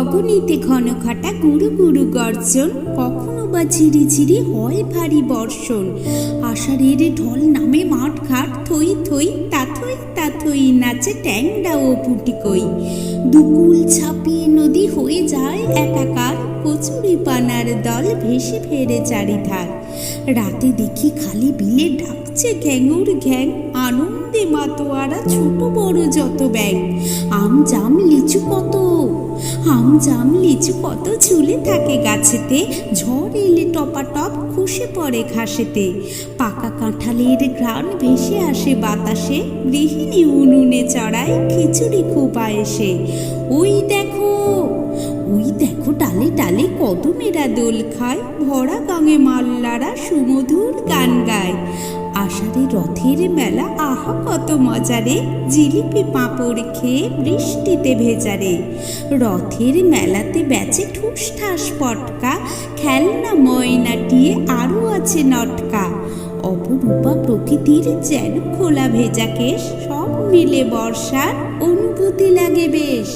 গগনীতে ঘন ঘটা গুরু গুরু গর্জন, কখনো বা ঝিরি ঝিরি হয় ভারী বর্ষণ। আষাঢ়ের ঢল নামে মাঠ ঘাট, থই থই তাথই তাথই নাচে ট্যাংডা ও পুটিকই দুকুল ছাপিয়ে নদী হয়ে যায় একাকার, কচুরি পানার দল ভেসে ফেরে চারিধার। রাতে দেখি খালি বিলে ডাকছে ঘ্যাঙুর ঘ্যাং, আনন্দে মাতোয়ারা ছোট বড় যত ব্যাং। আম জাম লিচু কত? আম জাম লিচু কত ঝুলে থাকে গাছেতে। ঝড় এলে টপাটপ খসে পড়ে ঘাসেতে। পাকা কাঁঠালের ঘ্রাণ ভেসে আসে বাতাসে, গৃহিণী উনুনে চড়ায় খিচুড়ি খোপা এসে ওই দেখো ওই দেখো টালে টালে কদমেরা দোল খায়, ভরা গাঙে মাল্লারা সুমধুর গান গায়। আষাঢ়ে রথের মেলা, আহা, কত মজারে জিলিপি পাঁপড় খেয়ে বৃষ্টিতে ভেজারে রথের মেলাতে বেচে ঠুসঠাস পটকা, খেলনা ময়নাটিয়ে আরও আছে নটকা। অপরূপা প্রকৃতির যেন খোলা ভেজা কেশ, সব মিলে বর্ষার অনুভূতি লাগে বেশ।